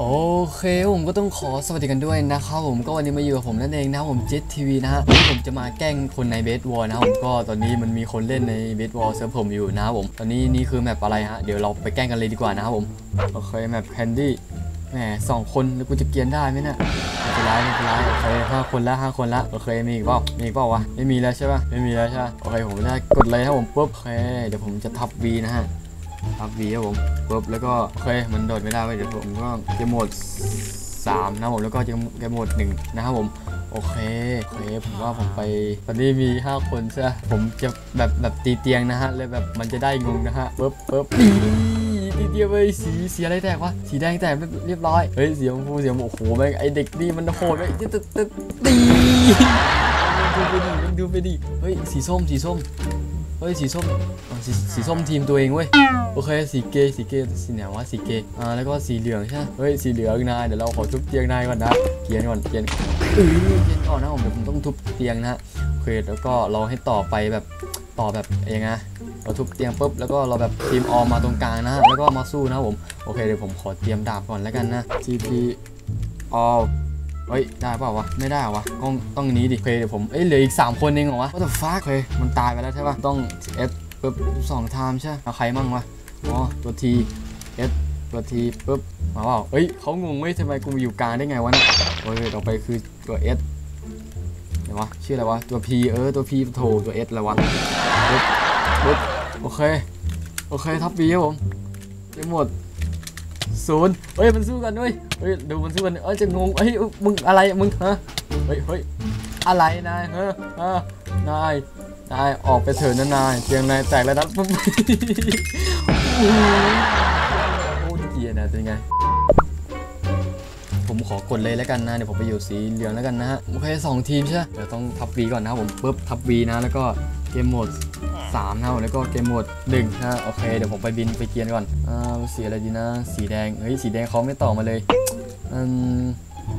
โอเคผมก็ต้องขอสวัสดีกันด้วยนะครับผมก็วันนี้มาอยู่กับผมนั่นเองนะผมเจ็ตทีวีนะฮะผมจะมาแกล้งคนในเบสวอลนะผมก็ตอนนี้มันมีคนเล่นในเบสวอลเซิร์ฟผมอยู่นะครับผมตอนนี้นี่คือแมปอะไรฮะเดี๋ยวเราไปแกล้งกันเลยดีกว่านะครับผมโอเคแมปแคนดี้แหมสองคนแล้วกูจะเกียนได้ไหมเนี่ยไม่เป็นไรไม่เป็นไรโอเคห้าคนละห้าคนละโอเคมีอีกเปล่ามีอีกเปล่าวะไม่มีแล้วใช่ปะไม่มีแล้วใช่ปะโอเคผมได้กดเลยครับผมปุ๊บโอเคเดี๋ยวผมจะทับ V นะฮะ ทับ V ครับผมปุ๊บแล้วก็โอเคมันโดดไม่ได้เว้ยเดี๋ยวผมก็เกมโหมด3นะผมแล้วก็เกมเกมโหมด1นะครับผมโอเคโอเคผมว่าผมไป ตอนนี้มี 5 คนใช่ผมจะแบบแบบตีเตียงนะฮะเลยแบบมันจะได้งงนะฮะปุ๊บปุ๊บวีตีเตียงไปสีสีอะไรแตกวะสีแดงแตกเรียบร้อยเฮ้ยสีชมพูสีชมพูโอ้โหแม่งไอเด็กนี่มันโหดไปตึ๊ดตึ๊ดตีดูไปดิดูไปดิเฮ้ยสีส้มสีส้ม เฮ้ยสีส้มอ๋อสีสีส้มทีมตัวเองเว้ยโอเคสีเกย์สีเกย์สีไหนวะสีเกย์อ่าแล้วก็สีเหลืองใช่ไหมเฮ้ยสีเหลืองนายเดี๋ยวเราขอทุบเตียงนายก่อนนะเกียนก่อนเกียนเออเกียนก่อนนะผมเดี๋ยวผมต้องทุบเตียงนะฮะโอเคแล้วก็เราให้ต่อไปแบบต่อแบบยังไงเราทุบเตียงปุ๊บแล้วก็เราแบบทีมออมมาตรงกลางนะฮะแล้วก็มาสู้นะครับผมโอเคเดี๋ยวผมขอเตรียมดาบก่อนแล้วกันนะ TP all เฮ้ย ได้เปล่าวะ ไม่ได้เหรอวะต้องต้องนี้ดิเคเดี๋ยวผม เอ้ย เหลืออีก 3 คนเองเหรอวะ what the fuck เคมันตายไปแล้วใช่ปะต้อง S ปุ๊บสองไทม์ใช่เอาใครมั่งวะ อ๋อ ตัว T S ตัว T ปุ๊บ มาเปล่าเฮ้ยเขางงเว้ยทำไมกูอยู่กลางได้ไงวะเนี่ยโอ้ยต่อไปคือตัว S เดี๋ยววะ ชื่ออะไรวะ ตัว P เออ ตัว P โถตัว S อะไรวะปุ๊บปุ๊บโอเค โอเค ทับ B ครับผมได้หมด ศูนย์เฮ้ยมันสู้กันด้วยเฮ้ยดูมันสู้กันเอ้ยจะงงเฮ้ยมึงอะไรมึงฮะเฮ้ยเฮ้ยอะไรนายฮะฮะนายนายออกไปเถอะนะนายเตียงนายแตกแล้วนะปุ๊บโอ้โหเกียดนะเป็นไงผมขอกดเลยแล้วกันนะเดี๋ยวผมไปอยู่สีเหลืองแล้วกันนะฮะโอเคสองทีมใช่เดี๋ยวต้องทับวีก่อนนะครับผมปุ๊บทับวีนะแล้วก็เกมโหมด 3นะครับแล้วก็เกมโหมด1นะโอเคเดี๋ยวผมไปบินไปเกียนก่อนอ่าสีอะไรดีนะ สีแดงเฮ้ยสีแดงเขาไม่ต่อมาเลยอืม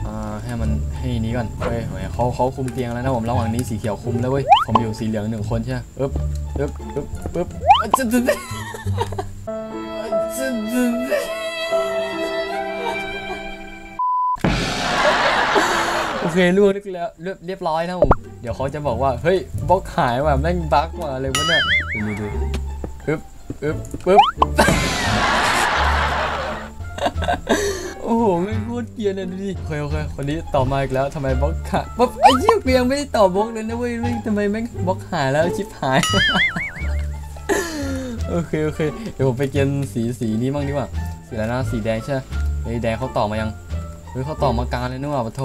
อ่าให้มันให้นี้ก่อนเฮ้ยเฮ้ยเขาเขาคุมเตียงแล้วนะผมระหว่างนี้สีเขียวคุมแล้วเว้ยผมอยู่สีเหลืองหนึ่งคนใช่ไหมปึ๊บปึ๊บปึ๊บปึ๊บ เคล่วงเรียบร้อยเรียบร้อยนะผมเดี๋ยวเขาจะบอกว่าเฮ้ยบล็อกหายว่ะแม่งบั๊กว่ะอะไรวะเนี่ยดูดูดูปึ๊บปึ๊บปึ๊บโอ้โหไม่งโคตรเกียนเลยดูดิโอเคโอเคคนนี้ต่อมาอีกแล้วทำไมบล็อกขาดปุ๊บไอ้เหี้ยเปียงไม่ได้ต่อบล็อกเลยนะเว้ยทำไมแม่งบล็อกหายแล้วชิปหายโอเคโอเคเดี๋ยวผมไปเกียนสีสีนี้บ้างดีกว่าสีอะไรนะสีแดงใช่ไหมแดงเขาต่อมายัง เฮ้ยเขาต่อมากลางเลยนึกว่าปะโถ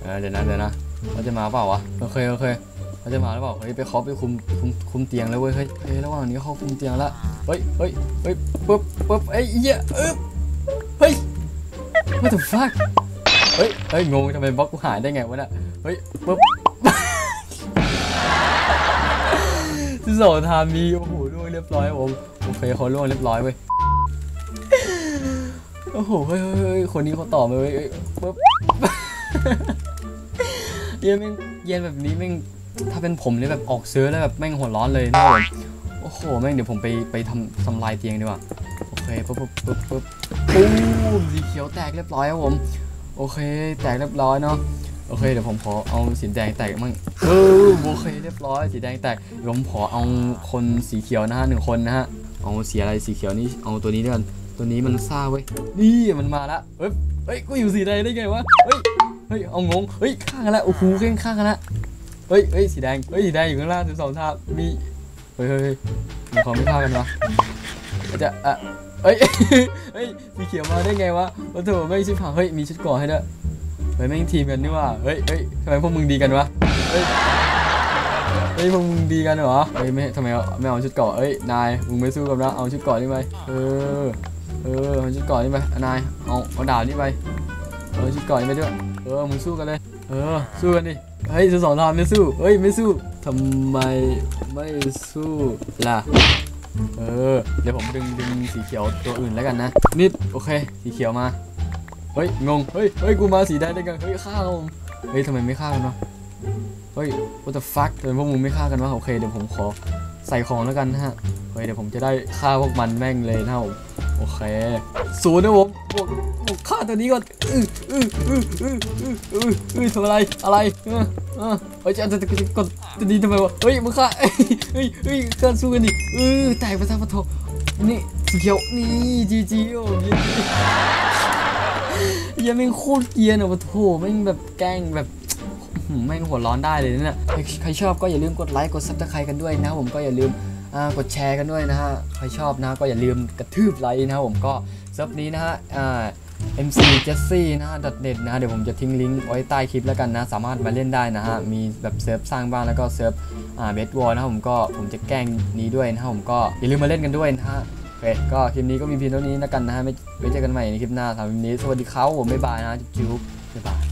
เออเดี๋ยวนะเดี๋ยวนะเขาจะมาเปล่าวะโอเคโอเคเขาจะมาหรือเปล่าเฮ้ยไปเคาะไปคุมคุมคุมเตียงแล้วเว้ยเฮ้ยเฮ้ยระหว่างนี้เขาคุมเตียงล้วเฮ้ยเฮ้ยเฮ้ยปุ๊บปุ๊บไอ้เหี้ยเอ๊บเฮ้ย What the fuck เฮ้ยเฮ้ยงงทำไมบล็อกกูหายได้ไงวะเนี่ยเฮ้ยปุ๊บที่สองทามีโอ้โหล่วงเรียบร้อยผมโอเคเขาล่วงเรียบร้อยเว้ย โอ้โห เฮ้ยคนนี้เขาต่อมาเว้ยเยปุ๊บเย็นแม่งเย็นแบบนี้แม่งถ้าเป็นผมเนี่ยแบบออกเสื้อแล้วแบบแม่งหัวร้อนเลยนะผมโอ้โห แม่งเดี๋ยวผมไปไปทำทำลายเตียงดีกว่า โอเคปุ๊บปุ๊บปุ๊บปุ๊บปูมสีเขียวแตกเรียบร้อยครับผม โอเค แตกเรียบร้อยเนาะโอเค เดี๋ยวผมขอเอาสีแดงแตกมั่งเออโอเคเรียบร้อยสีแดงแตกผมขอเอาคนสีเขียวนะฮะหนึ่งคนนะฮะเอาสีอะไรสีเขียวนี่เอาตัวนี้ด้วยกัน ตัวนี้มันซ่าเว้ย นี่มันมาละเฮ้ย เฮ้ย กูอยู่สีแดงได้ไงวะ เฮ้ย เฮ้ย เอางง เฮ้ย ข้างกันละ โอ้โหเข่งข้างกันละ เฮ้ย เฮ้ย สีแดง เฮ้ย สีแดงอยู่ข้างล่างสิบสองท่ามี เฮ้ยเฮ้ยมันขาไม่เข้ากันวะจะอะเฮ้ย เฮ้ย สีเขียวมาได้ไงวะโอ้โหไม่ชิบหายเฮ้ย มีชุดก่อให้ด้วยเฮ้ยแม่งทีมกันนี่ว่า เฮ้ยเฮ้ยทำไมพวกมึงดีกันวะ เฮ้ยเฮ้ยพวกมึงดีกันเหรอ เฮ้ยไม่ทำไมไม่เอาชุดเกาะเอ้ยนายมึงไม่สู้กับนะเอาชุดเกาะนี่ไปเออเออ เอาชุดเกาะนี่ไปนายเอาเอาดาบนี่ไปเอาชุดกาะนี่ไปด้วยเออมึงสู้กันเลยเออสู้กันดิเฮ้ยสองทามไม่สู้เฮ้ยไม่สู้ทำไมไม่สู้ล่ะเออเดี๋ยวผมดึงดึงสีเขียวตัวอื่นแล้วกันนะนิดโอเค สีเขียวมาเฮ้ยงงเฮ้ยเฮ้ยกูมาสีแดงได้ไงเฮ้ยฆ่าผมเฮ้ยทำไมไม่ฆ่ากันวะเฮ้ย what the fuck ทำไมพวกมึงไม่ฆ่ากันวะโอเคเดี๋ยวผมขอใส่ของแล้วกันฮะเฮ้ยเดี๋ยวผมจะได้ฆ่าพวกมันแม่งเลยนะผม โอเคศูนย์นะผมบวกบวกฆ่าตัวนี้ก่อนอืออืออืออืออืออืออือทำอะไรอะไรเออเออเฮ้ยจะจะจะกดตัวนี้ทำไมวะเฮ้ยมึงฆ่าเฮ้ยเฮ้ยเฮ้ยการสู้กันดิเออแตกไปทางปะโถนี่สีเขียวนี่จีจีโอ้ยยังแม่โคตรเกรียนอะปะโถแม่แบบแกล้งแบบหืมแม่งหัวร้อนได้เลยเนี่ยใครชอบก็อย่าลืมกดไลค์กดซับสไครต์กันด้วยนะผมก็อย่าลืม กดแชร์กันด้วยนะฮะ ใครชอบนะก็อย่าลืมกระทืบไลค์นะครับผมก็เซิร์ฟนี้นะฮะอ่า MC Jesse นะฮะ .net นะฮะเดี๋ยวผมจะทิ้งลิงก์ไว้ใต้คลิปแล้วกันนะ สามารถมาเล่นได้นะฮะ มีแบบเซิร์ฟสร้างบ้านแล้วก็เซิร์ฟอ่าเบสวอลนะครับผมก็ผมจะแกล้งนี้ด้วยนะครับผมก็อย่าลืมมาเล่นกันด้วยนะฮะโอเคก็คลิปนี้ก็มีเพียงเท่านี้แล้วกันนะฮะไม่ไว้เจอกันใหม่ในคลิปหน้าสำหรับวันนี้ สวัสดีครับผมบ๊ายบายนะจุ๊บบ๊ายบาย